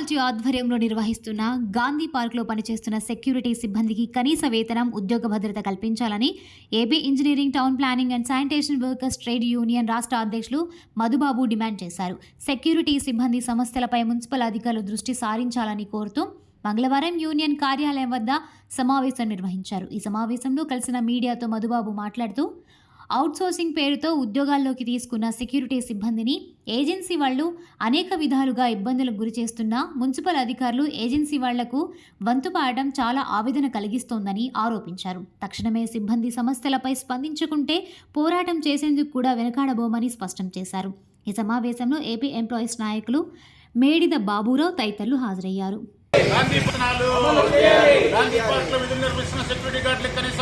ఆధ్వర్యంలో నిర్వహిస్తున్న గాంధీ పార్క్లో పనిచేస్తున్న సెక్యూరిటీ సిబ్బందికి కనీస వేతనం ఉద్యోగ భద్రత కల్పించాలని A B engineering town planning and sanitation workers trade union రాష్ట్ర అధ్యక్షులు మధుబాబు డిమాండ్ చేశారు. సెక్యూరిటీ సిబ్బంది సమస్యలపై మున్సిపల్ అధికారులు దృష్టి సారించాలని కోరుతూ మంగళవారం యూనియన్ కార్యాలయం వద్ద సమావేశం నిర్వహించారు. ఈ సమావేశంలో కలిసిన మీడియాతో మధుబాబు మాట్లాడుతూ అవుట్సోర్సింగ్ పేరుతో ఉద్యోగాల్లోకి తీసుకున్న సెక్యూరిటీ సిబ్బందిని ఏజెన్సీ వాళ్ళు అనేక విధాలుగా ఇబ్బందులకు గురి చేస్తున్న మున్సిపల్ అధికారులు ఏజెన్సీ వాళ్ళకు వంతుపాడడం చాలా ఆవేదన కలిగిస్తోందని ఆరోపించారు. తక్షణమే సిబ్బంది సమస్యలపై స్పందించుకుంటే పోరాటం చేసేందుకు కూడా వెనకాడబోమని స్పష్టం చేశారు. ఈ సమావేశంలో ఏపీ ఎంప్లాయీస్ నాయకులు మేడిద బాబురావు తదితరులు హాజరయ్యారు. గాంధీ గాంధీ పార్క్లో విధులు సెక్యూరిటీ గార్డులకు కనీస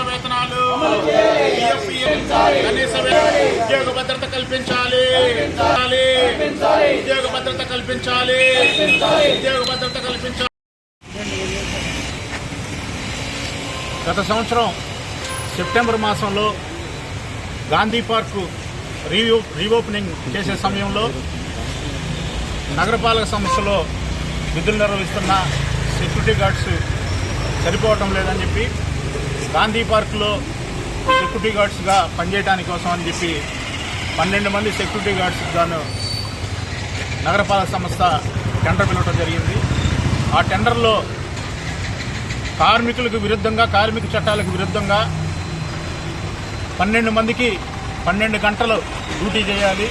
కనీస. ఉద్యోగ భద్రత కల్పించాలి. ఉద్యోగ భద్రత కల్పించాలి. ఉద్యోగ భద్రత కల్పించాలి గత సంవత్సరం సెప్టెంబర్ మాసంలో గాంధీ పార్క్ రీఓ రీఓపెనింగ్ చేసే సమయంలో నగరపాలక సంస్థలో విధులు నిర్వహిస్తున్న సెక్యూరిటీ గార్డ్స్ సరిపోవటం లేదని చెప్పి గాంధీ పార్క్లో సెక్యూరిటీ గార్డ్స్గా పనిచేయడానికి కోసం అని చెప్పి పన్నెండు మంది సెక్యూరిటీ గార్డ్స్ గాను నగరపాలక సంస్థ టెండర్ పిలవటం జరిగింది. ఆ టెండర్లో కార్మికులకు విరుద్ధంగా కార్మిక చట్టాలకు విరుద్ధంగా పన్నెండు మందికి పన్నెండు గంటలు డ్యూటీ చేయాలి.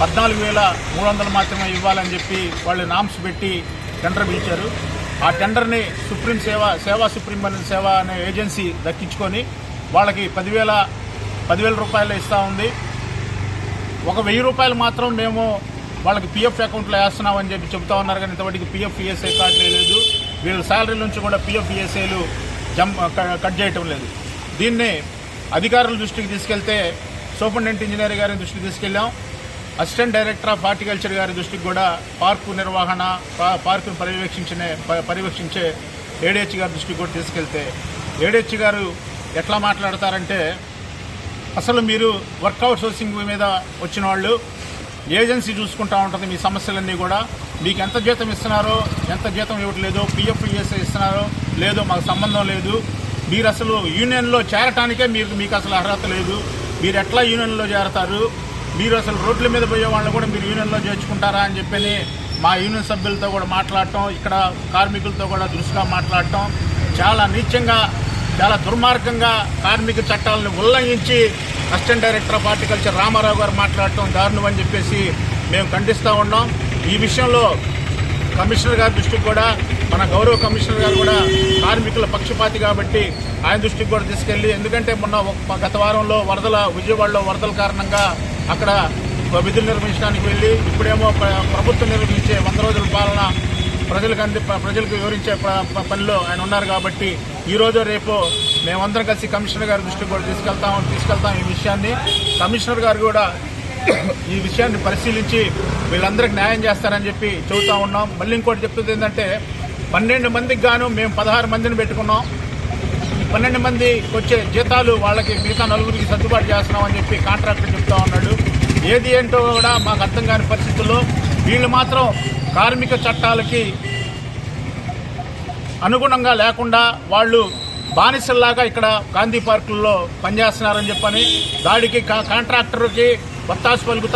పద్నాలుగు వేల మూడు వందలు మాత్రమే ఇవ్వాలని చెప్పి వాళ్ళు నామ్స్ పెట్టి టెండర్ పిలిచారు. ఆ టెండర్ని సుప్రీం సేవ సేవా సుప్రీం సేవ అనే ఏజెన్సీ దక్కించుకొని వాళ్ళకి పదివేల పదివేల రూపాయలు ఇస్తూ ఉంది. ఒక వెయ్యి రూపాయలు మాత్రం మేము వాళ్ళకి పిఎఫ్ అకౌంట్లో వేస్తున్నామని చెప్పి చెప్తా ఉన్నారు కానీ ఇంతవరకు పిఎఫ్ ఈఎస్ఐ కార్డు లేదు. వీళ్ళ శాలరీ నుంచి కూడా పిఎఫ్ ఈఎస్ఐలు జమ్ కట్ చేయటం లేదు. దీన్ని అధికారుల దృష్టికి తీసుకెళ్తే సూపరింటెండెంట్ ఇంజనీర్ గారి దృష్టికి తీసుకెళ్ళాం. అసిస్టెంట్ డైరెక్టర్ ఆఫ్ హార్టికల్చర్ గారి దృష్టికి కూడా పార్కు నిర్వహణ పార్కును పర్యవేక్షించే పర్యవేక్షించే ఏడిహెచ్ గారి దృష్టికి కూడా తీసుకెళ్తే ఏడిహెచ్ గారు ఎట్లా మాట్లాడతారంటే అసలు మీరు వర్కౌట్ సోర్సింగ్ మీద వచ్చిన వాళ్ళు ఏజెన్సీ చూసుకుంటా ఉంటుంది మీ సమస్యలన్నీ కూడా. మీకు ఎంత జీతం ఇస్తున్నారో ఎంత జీతం ఇవ్వట్లేదో పిఎఫ్ ఈఎస్ఐ ఇస్తున్నారో లేదో మాకు సంబంధం లేదు. మీరు అసలు యూనియన్లో చేరటానికే మీరు మీకు అసలు అర్హత లేదు. మీరు ఎట్లా యూనియన్లో చేరతారు? మీరు అసలు రోడ్ల మీద పోయే వాళ్ళు కూడా మీరు యూనియన్లో చేర్చుకుంటారా అని చెప్పని మా యూనియన్ సభ్యులతో కూడా మాట్లాడటం ఇక్కడ కార్మికులతో కూడా దృష్టిగా మాట్లాడటం చాలా నీచంగా చాలా దుర్మార్గంగా కార్మిక చట్టాలను ఉల్లంఘించి assistant director of horticulture Ramarao గారు మాట్లాడటం దారుణం అని చెప్పేసి మేము ఖండిస్తూ ఉన్నాం. ఈ విషయంలో కమిషనర్ గారి దృష్టికి కూడా మన గౌరవ కమిషనర్ గారు కూడా కార్మికుల పక్షపాతి కాబట్టి ఆయన దృష్టికి కూడా తీసుకెళ్ళి ఎందుకంటే మొన్న గత వారంలో వరదల విజయవాడలో వరదల కారణంగా అక్కడ విధులు నిర్వహించడానికి వెళ్ళి ఇప్పుడేమో ప్రభుత్వం నిర్వహించే వంద రోజుల పాలన ప్రజలకు అంది ప్రజలకు వివరించే ప- పనిలో ఆయన ఉన్నారు కాబట్టి ఈరోజు రేపు మేమందరం కలిసి కమిషనర్ గారి దృష్టికి కూడా తీసుకెళ్తాం తీసుకెళ్తాం ఈ విషయాన్ని. కమిషనర్ గారు కూడా ఈ విషయాన్ని పరిశీలించి వీళ్ళందరికీ న్యాయం చేస్తారని చెప్పి చెబుతా ఉన్నాం. మళ్ళీ ఇంకోటి చెప్తుంది ఏంటంటే పన్నెండు మందికి గాను మేము పదహారు మందిని పెట్టుకున్నాం. ఈ పన్నెండు మందికి వచ్చే జీతాలు వాళ్ళకి మిగతా నలుగురికి సర్దుబాటు చేస్తున్నాం అని చెప్పి కాంట్రాక్టర్ చెప్తా ఉన్నాడు. ఏది ఏంటో కూడా మాకు అర్థం కాని పరిస్థితుల్లో వీళ్ళు మాత్రం కార్మిక చట్టాలకి అనుగుణంగా లేకుండా వాళ్ళు బానిసల్లాగా ఇక్కడ గాంధీ పార్కుల్లో పనిచేస్తున్నారని చెప్పని దాడికి కా- కాంట్రాక్టర్కి బత్తాసు పలుకుతా